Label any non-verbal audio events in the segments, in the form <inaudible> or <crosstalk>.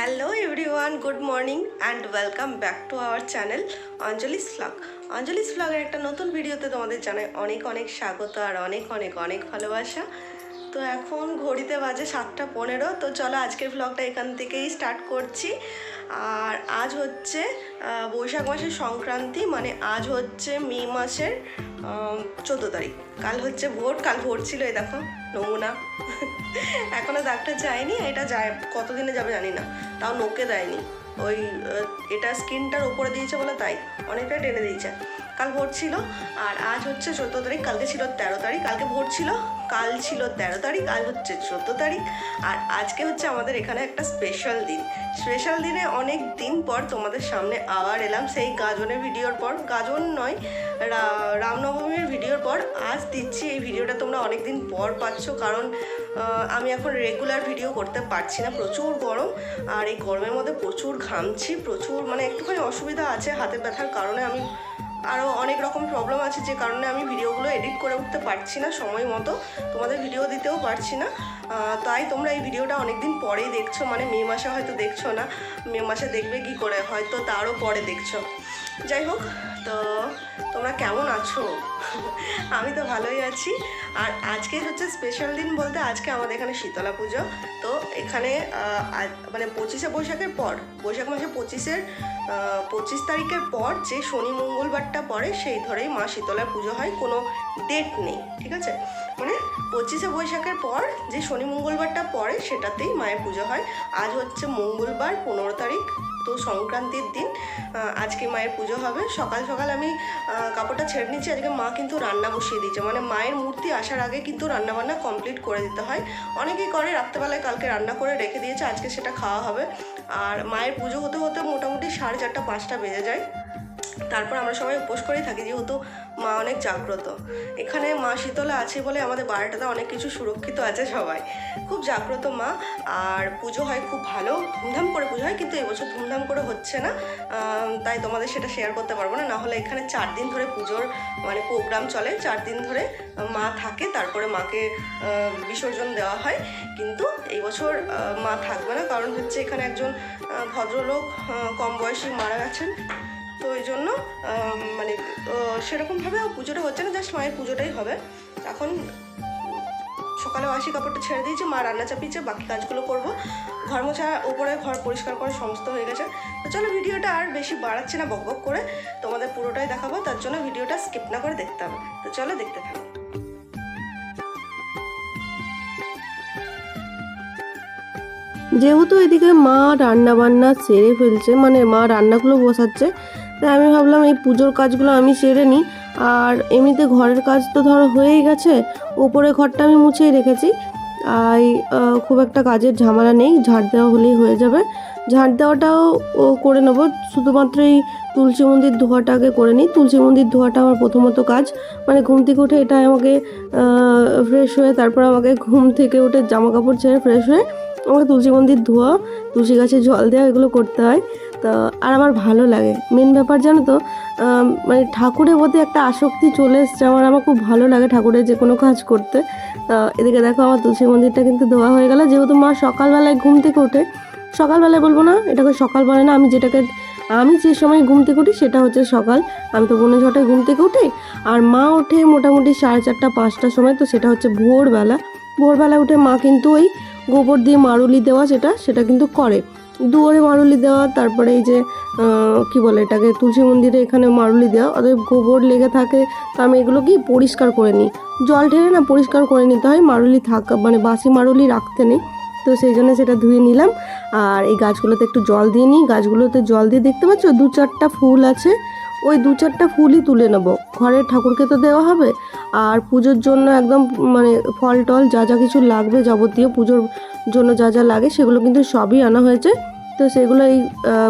Hello everyone good morning and welcome back to our channel Anjali's vlog Anjali's ফ্লগের একটা নতুন ভিডিওতে তোমাদের জানাই অনেক অনেক স্বাগত আর অনেক অনেক অনেক ভালোবাসা। তো এখন ঘড়িতে বাজে সাতটা পনেরো, তো চলো আজকের ভ্লগটা এখান থেকেই স্টার্ট করছি। আর আজ হচ্ছে বৈশাখ মাসের সংক্রান্তি মানে আজ হচ্ছে মে মাসের চোদ্দ তারিখ। কাল হচ্ছে ভোট কাল ভোট ছিল এই দেখো, নমুনা। <laughs> এখনও ডাক্তার যায়নি এটা যায়, কতদিনে যাবে জানি না, তাও নোকে দেয়নি। ওই এটা স্কিনটার ওপরে দিয়েছে বলে তাই, অনেকটাই টেনে দিয়েছে। কাল ভোট ছিল, আর আজ হচ্ছে চোদ্দ তারিখ, কালকে ছিল তেরো তারিখ, কালকে ভোট ছিল, কাল ছিল তেরো তারিখ আজ হচ্ছে চোদ্দ তারিখ, আর আজকে হচ্ছে আমাদের এখানে একটা স্পেশাল দিন। স্পেশাল দিনে অনেক দিন পর তোমাদের সামনে আবার এলাম সেই গাজনের ভিডিওর পর। গাজন নয় রামনবমীর ভিডিওর পর আজ দিচ্ছি এই ভিডিওটা, তোমরা অনেক দিন পর পাচ্ছ, কারণ আমি এখন রেগুলার ভিডিও করতে পারছি না, প্রচুর গরম, আর এই গরমের মধ্যে প্রচুর ঘামছি, প্রচুর মানে একটুখানি অসুবিধা আছে হাতের ব্যথার কারণে আমি আরও অনেক রকম প্রবলেম আছে যে কারণে আমি ভিডিওগুলো এডিট করে উঠতে পারছি না সময় মতো। তোমাদের ভিডিও দিতেও পারছি না। তাই তোমরা এই ভিডিওটা অনেকদিন পরেই দেখছ মানে মে মাসে হয়তো দেখছ না, মে মাসে দেখবে কি করে, হয়তো তারও পরে দেখছ। যাই হোক, তো তোমরা কেমন আছো? আমি তো ভালোই আছি। আর আজকে হচ্ছে স্পেশাল দিন বলতে আজকে আমাদের এখানে শীতলা পুজো। তো এখানে মানে পঁচিশে বৈশাখের পর, বৈশাখ মাসে পঁচিশের পঁচিশ তারিখের পর যে শনি মঙ্গলবারটা পড়ে, সেই ধরেই মা শীতলার পুজো হয়, কোনো ডেট নেই, ঠিক আছে? মানে পঁচিশে বৈশাখের পর যে শনি মঙ্গলবারটা পড়ে সেটাতেই মায়ের পুজো হয়। আজ হচ্ছে মঙ্গলবার, পনেরো তারিখ, তো সংক্রান্তির দিন আজকে মায়ের পুজো হবে। সকাল সকাল আমি কাপড়টা ছেড়ে নিচ্ছি। আজকে মা কিন্তু রান্না বসিয়ে দিয়েছে। মানে মায়ের মূর্তি আসার আগে কিন্তু রান্না বান্না কমপ্লিট করে দিতে হয়। অনেকেই করে, রাত্রেবেলায় কালকে রান্না করে রেখে দিয়েছে। আজকে সেটা খাওয়া হবে। আর মায়ের পুজো হতে হতে মোটামুটি সাড়ে চারটা, পাঁচটা বেজে যায়। তারপর আমরা সবাই উপোস করেই থাকি, যেহেতু মা অনেক জাগ্রত। এখানে মা শীতলা আছে বলে আমাদের বাড়িটাতে অনেক কিছু সুরক্ষিত আছে সবাই। খুব জাগ্রত মা, আর পুজো হয় খুব ভালো। ধুমধাম করে পুজো হয়, কিন্তু এবছর ধুমধাম করে হচ্ছে না। তাই তোমাদের সেটা শেয়ার করতে পারব না। নাহলে এখানে চার দিন ধরে পুজোর মানে প্রোগ্রাম চলে। চার দিন ধরে মা থাকে, তারপরে মাকে বিসর্জন দেওয়া হয়। কিন্তু এই বছর মা থাকবে না। কারণ হচ্ছে এখানে একজন ভদ্রলোক কম বয়সী মারা গেছেন। ওই জন্য মানে সেরকমভাবে পুজোটা হচ্ছে না, জাস্ট মায়ের পুজোটাই হবে। এখন সকালে বাসি কাপড়টা ছেড়ে দিয়েছি, মা রান্না চাপিয়েছে, বাকি কাজগুলো করব। ঘর মোছা, উপরে ঘর পরিষ্কার করে সমস্ত হয়ে গেছে। তো চলো ভিডিওটা আর বেশি বাড়াচ্ছে না, বক বক করে। তোমাদের পুরোটাই দেখাবো, তার জন্য ভিডিওটা স্কিপ না করে দেখতে হবে। তো চলো দেখতে থাকো। যেহেতু এদিকে মা রান্না বান্না সেরে ফেলছে মানে মা রান্নাগুলো বসাচ্ছে তাই আমি ভাবলাম এই পুজোর কাজগুলো আমি সেরে নিই। আর এমনিতে ঘরের কাজ তো ধরো হয়েই গেছে উপরে ঘরটা আমি মুছেই রেখেছি। আর খুব একটা কাজের ঝামেলা নেই, ঝাড় দেওয়া হলেই হয়ে যাবে। ঝাড় দেওয়াটাও ও করে নেব, শুধুমাত্র এই তুলসী মন্দির ধোয়াটা আগে করে নিই। তুলসী মন্দির ধোয়াটা আমার প্রথমত কাজ মানে ঘুম থেকে উঠে এটা আমাকে ফ্রেশ হয়ে তারপর আমাকে ঘুম থেকে উঠে জামা কাপড় ছেড়ে ফ্রেশ হয়ে আমাকে তুলসী মন্দির ধোয়া, তুলসী গাছে জল দেওয়া এগুলো করতে হয়। তো, আর আমার ভালো লাগে। মেন ব্যাপার জানো তো মানে ঠাকুরের প্রতি একটা আসক্তি চলে এসছে। আমার আমার খুব ভালো লাগে ঠাকুরের যে কোনো কাজ করতে। তা, এদিকে দেখো আমার তুলসী মন্দিরটা কিন্তু ধোয়া হয়ে গেল। যেহেতু মা সকালবেলায় ঘুম থেকে ওঠে, সকালবেলায় বলব না, এটাকে সকাল বলে না, আমি যেটাকে, আমি যে সময় ঘুম থেকে উঠি সেটা হচ্ছে সকাল। আমি তো পৌনে ছটায় ঘুম থেকে উঠি, আর মা ওঠে মোটামুটি সাড়ে চারটা, পাঁচটার সময়। তো সেটা হচ্ছে ভোরবেলা। ভোরবেলা উঠে মা কিন্তু ওই গোবর দিয়ে মারুলি দেওয়া যেটা, সেটা কিন্তু করে। দুয়ারে মারুলি দেওয়া, তারপরে এই যে কি বলে এটাকে, তুলসী মন্দিরে এখানে মারুলি দেওয়া, অতএব গোবর লেগে থাকে, তো আমি এগুলো কি পরিষ্কার করে নিই? জল ঢেলে না পরিষ্কার করে নিতে হয়, মারুলি থাকা মানে বাসি মারুলি রাখতে নেই। তো সেই জন্য সেটা ধুয়ে নিলাম। আর এই গাছগুলোতে একটু জল দিয়ে নিই। গাছগুলোতে জল দিয়ে দেখতে পাচ্ছ, দু চারটা ফুল আছে। ওই দু চারটা ফুলই তুলে নেব। ঘরের ঠাকুরকে তো দেওয়া হবে। আর পুজোর জন্য একদম মানে ফল টল যা যা কিছু লাগবে যাবতীয় পুজোর জন্য যা যা লাগে, সেগুলো কিন্তু সবই আনা হয়েছে। তো সেগুলো এই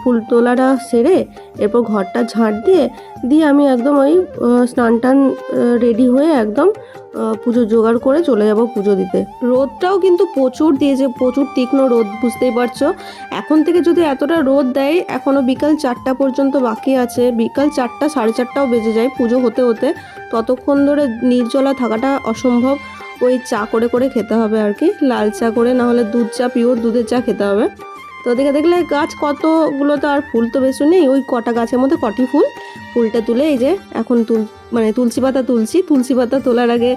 ফুল তোলাটা সেরে এরপর ঘরটা ঝাঁট দিয়ে দিয়ে আমি একদম ওই স্নান টান রেডি হয়ে একদম পুজো জোগাড় করে চলে যাব পুজো দিতে। রোদটাও কিন্তু প্রচুর দিয়েছে, প্রচুর তীক্ষ্ণ রোদ, বুঝতেই পারছ? এখন থেকে যদি এতটা রোদ দেয়, এখনও বিকাল চারটা পর্যন্ত বাকি আছে। বিকাল চারটা, সাড়ে চারটাও বেজে যায় পুজো হতে হতে। ততক্ষণ ধরে নির্জলা থাকাটা অসম্ভব। ওই চা করে করে খেতে হবে আর কি, লাল চা করে না হলে দুধ চা পিওর দুধের চা খেতে হবে। তো ওদিকে দেখলে গাছ কতগুলো তো আর ফুল তো বেশি নেই, ওই কটা গাছের মধ্যে কটি ফুল। ফুলটা তুলে এই যে এখন তুল মানে তুলসী পাতা তুলছি। তুলসী পাতা তোলার আগে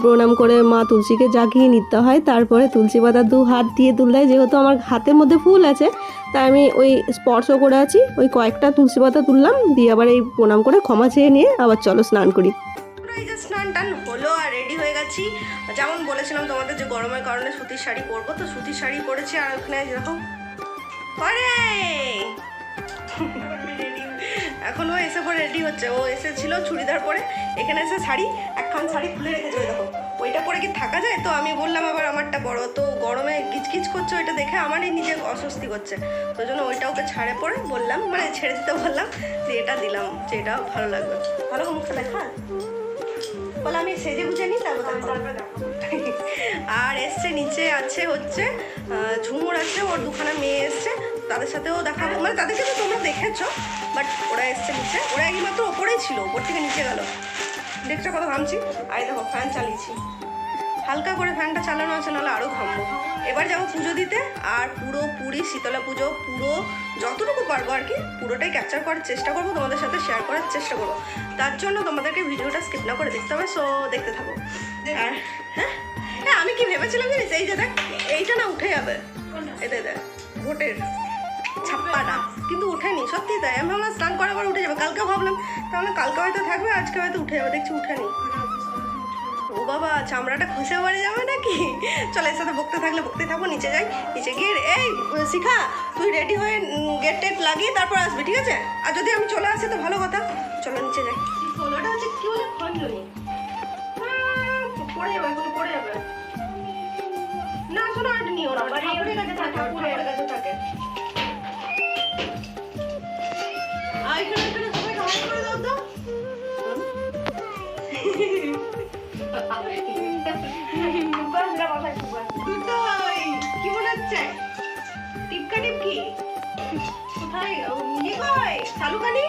প্রণাম করে মা তুলসীকে জাগিয়ে নিতে হয়। তারপরে তুলসী পাতা দু হাত দিয়ে তুলতে হয় যেহেতু আমার হাতের মধ্যে ফুল আছে, তাই আমি ওই স্পর্শ করে আছি। ওই কয়েকটা তুলসী পাতা তুললাম। দিয়ে আবার এই প্রণাম করে ক্ষমা চেয়ে নিয়ে আবার চলো স্নান করি। স্নান টান হলো আর রেডি হয়ে গেছি। যেমন বলেছিলাম তোমাদের যে গরমের কারণে সুতির শাড়ি পরবো, তো সুতির শাড়ি পরেছি আর ওখানে যেরকম পরে এখন ও এসে পরে রেডি হচ্ছে। ও এসেছিল চুড়িদার পরে, এখানে এসে শাড়ি, একখান শাড়ি খুলে রেখেছে দেখো। ওইটা পরে কি থাকা যায়? তো আমি বললাম আবার আমারটা বড়। তো গরমে কিচকিচ করছে ওইটা দেখে আমারই নিজে অস্বস্তি করছে। তো জন্য ওইটা ওকে ছাড়ে পরে বললাম মানে ছেড়ে দিতে বললাম যে এটা দিলাম, যে এটা ভালো লাগবে। ভালো করে মুখটা দেখা বলে, আমি সেজে গুজে নিই আর এসছে, নিচে আছে হচ্ছে ঝুমুর আছে, ওর দুখানা মেয়ে এসছে। তাদের সাথেও দেখাবো মানে তাদেরকে তো তোমরা দেখেছ বাট ওরা এসছে নিচে। ওরা একই মাত্র ওপরেই ছিল ওপর থেকে নিচে গেল। দেখছ কত ঘামছি আর দেখো ফ্যান চালিয়েছি। হালকা করে ফ্যানটা চালানো আছে নাহলে আরও ঘামবো এবার যাব পুজো দিতে আর পুরো পুরী শীতলা পুজো পুরো যতটুকু পারব আর কি পুরোটাই ক্যাপচার করার চেষ্টা করব তোমাদের সাথে শেয়ার করার চেষ্টা করব। তার জন্য তোমাদেরকে ভিডিওটা স্কিপ না করে দেখতে হবে সো দেখতে থাকো। আর হ্যাঁ? হ্যাঁ আমি কি ভেবেছিলাম জানিস? এই যে দেখ এইটা না উঠে যাবে। এতে দেখ ভোটের। ছাপ্পাটা কিন্তু উঠেনি সত্যি তাই। আমি ভাবলাম স্নান করার পর উঠে যাবে। কালকে ভাবলাম তাহলে কালকে হয়তো থাকবে আজকে হয়তো উঠে যাবে। দেখছি উঠেনি। ও বাবা চামড়াটা খসে পড়ে যাবে নাকি? চলো এর সাথে বকতে থাকলে বকতে থাকব নিচে যাই। নিচে গিয়ে এই শিখা তুই রেডি হয়ে গেট টেট লাগিয়ে তারপর আসবি ঠিক আছে? আর যদি আমি চলে আসি তো ভালো কথা। চলো নিচে যাই। ওটা হচ্ছে কি বলে খঞ্জনি। পড়ে যাবে এখন পড়ে যাবে। না শোনো আর নিও না। ঠাকুরের কাছে ঠাকুরের কাছে কি মনে হচ্ছে টিপকা টিপকি কোথায় ইয়ে কই শালুকানি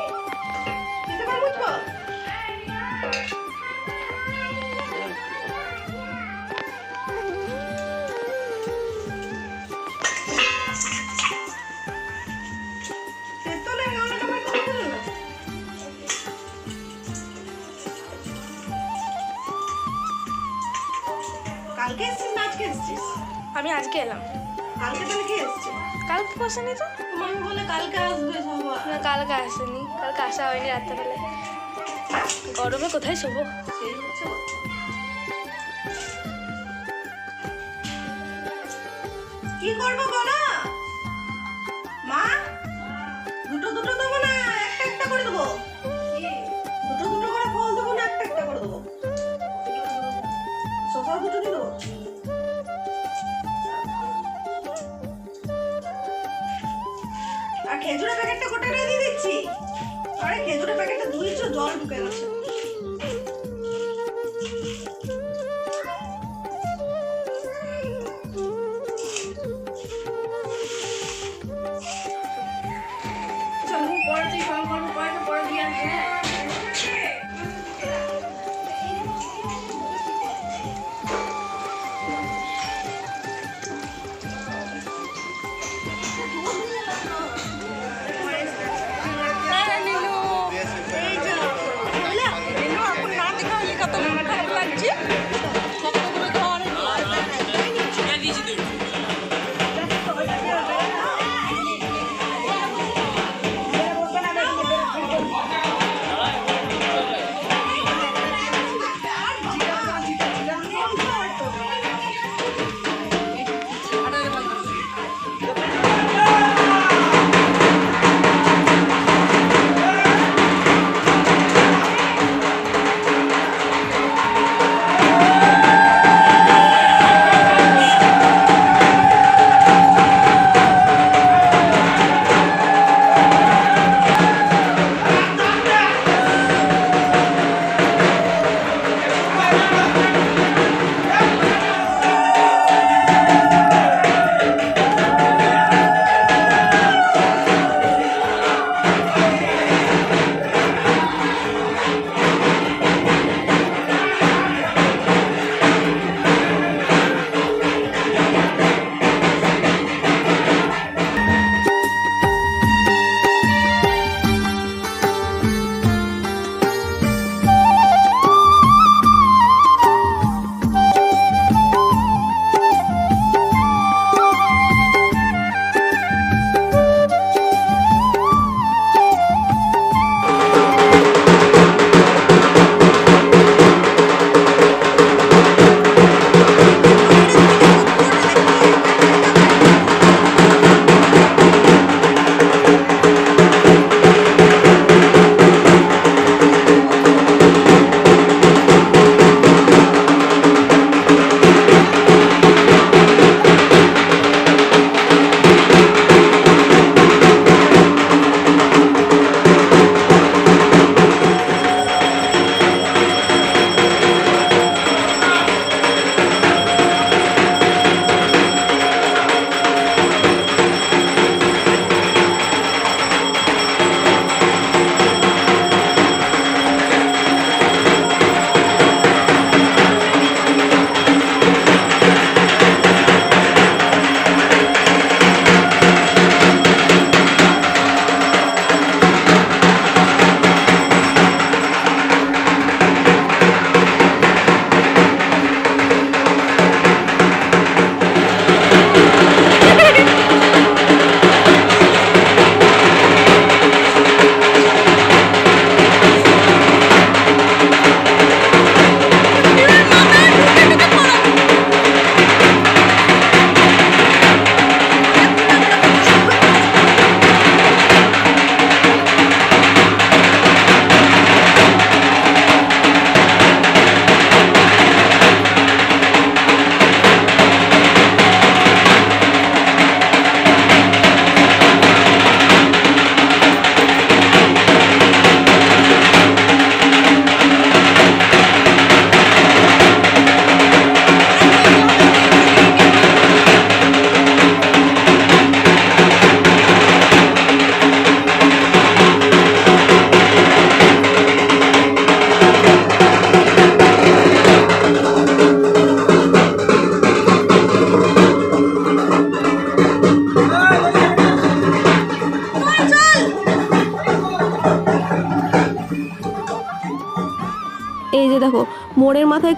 আজকে এলাম। কালকে তাহলে কে এসছে? কালকে বসেনি তো? মামি বলে কালকে আসবে সবাই না কালকে আসেনি। কালকে আসা হয়নি রাত্রেবেলা গরমে কোথায় শোবো? সেই হচ্ছে কি করব বলো? খেজুরের প্যাকেটটা গোটাটা দিয়ে দিচ্ছি? আরে খেজুরের প্যাকেটটা ধুইছো জল ঢুকে গেছে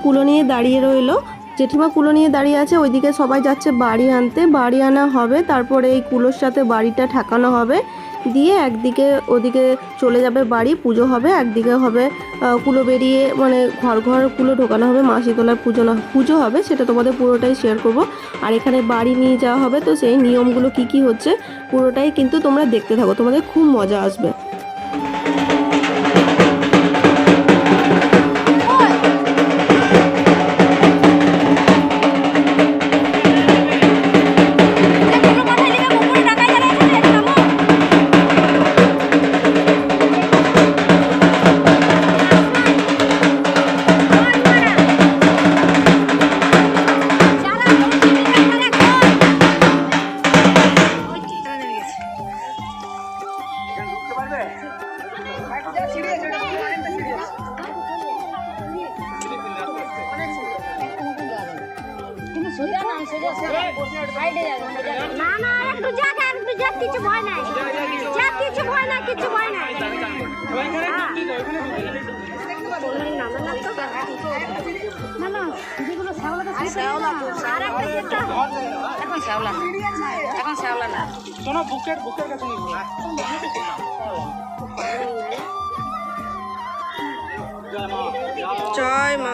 কুলো নিয়ে দাঁড়িয়ে রইল। জেঠিমা কুলো নিয়ে দাঁড়িয়ে আছে, ওইদিকে সবাই যাচ্ছে বাড়ি আনতে। বাড়ি আনা হবে, তারপরে এই কুলোর সাথে বাড়িটা ঠাকানো হবে। দিয়ে একদিকে ওদিকে চলে যাবে বাড়ি, পুজো হবে, একদিকে হবে কুলো বেরিয়ে মানে ঘর ঘর কুলো ঢোকানো হবে তোলার পুজো না, পুজো হবে, সেটা তোমাদের পুরোটাই শেয়ার করব। আর এখানে বাড়ি নিয়ে যাওয়া হবে, তো সেই নিয়মগুলো কি কি হচ্ছে, পুরোটাই কিন্তু তোমরা দেখতে থাকো, তোমাদের খুব মজা আসবে। জয় মা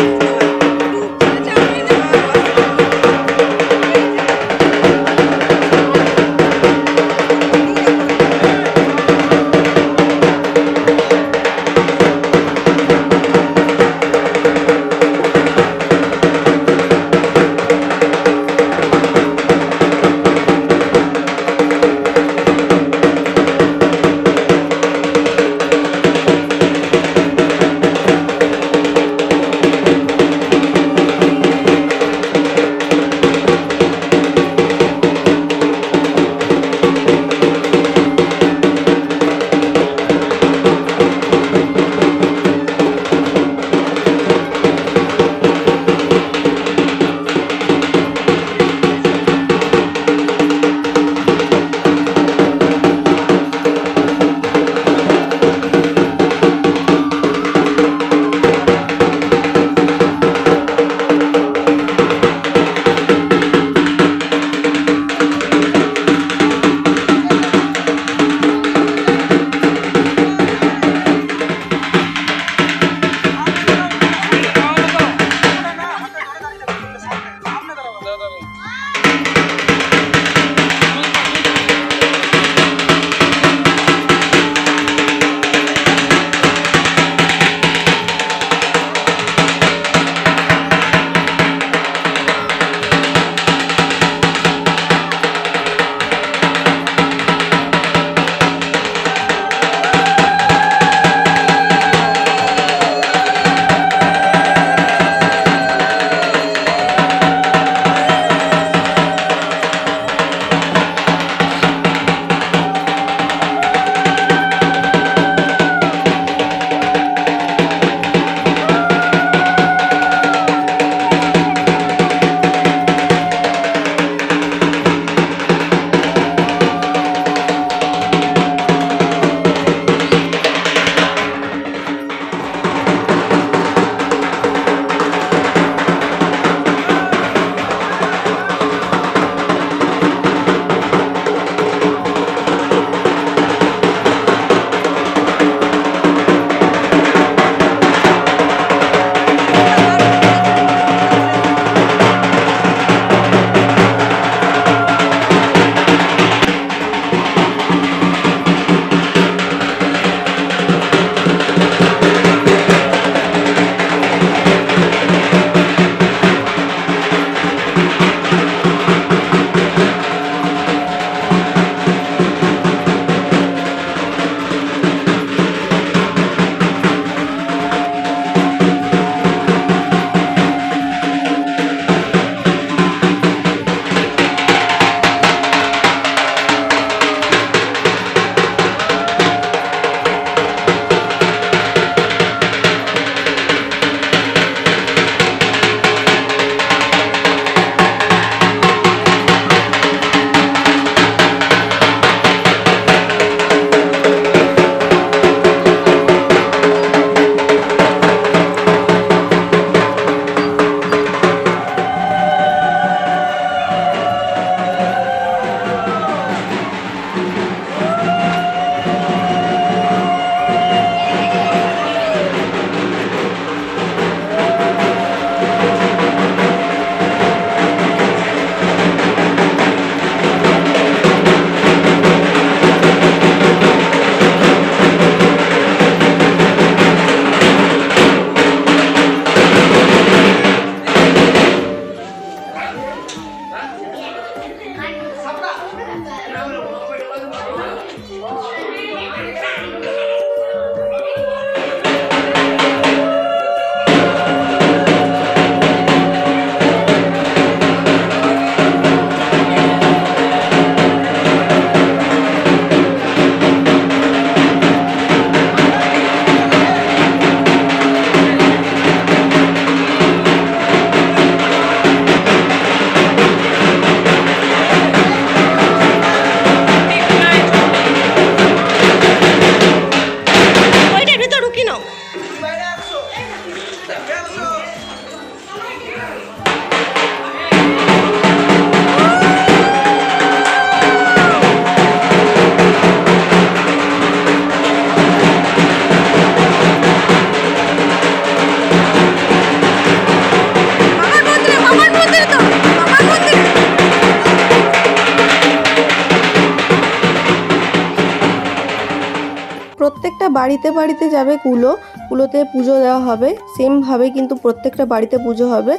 বাড়িতে বাড়িতে যাবে কুলো, কুলোতে পুজো দেওয়া হবে। সেমভাবে কিন্তু প্রত্যেকটা বাড়িতে পুজো হবে।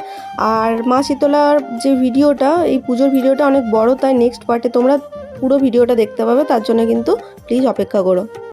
আর মা শীতলার যে ভিডিওটা, এই পুজোর ভিডিওটা অনেক বড়, তাই নেক্সট পার্টে তোমরা পুরো ভিডিওটা দেখতে পাবে, তার জন্য কিন্তু প্লিজ অপেক্ষা করো।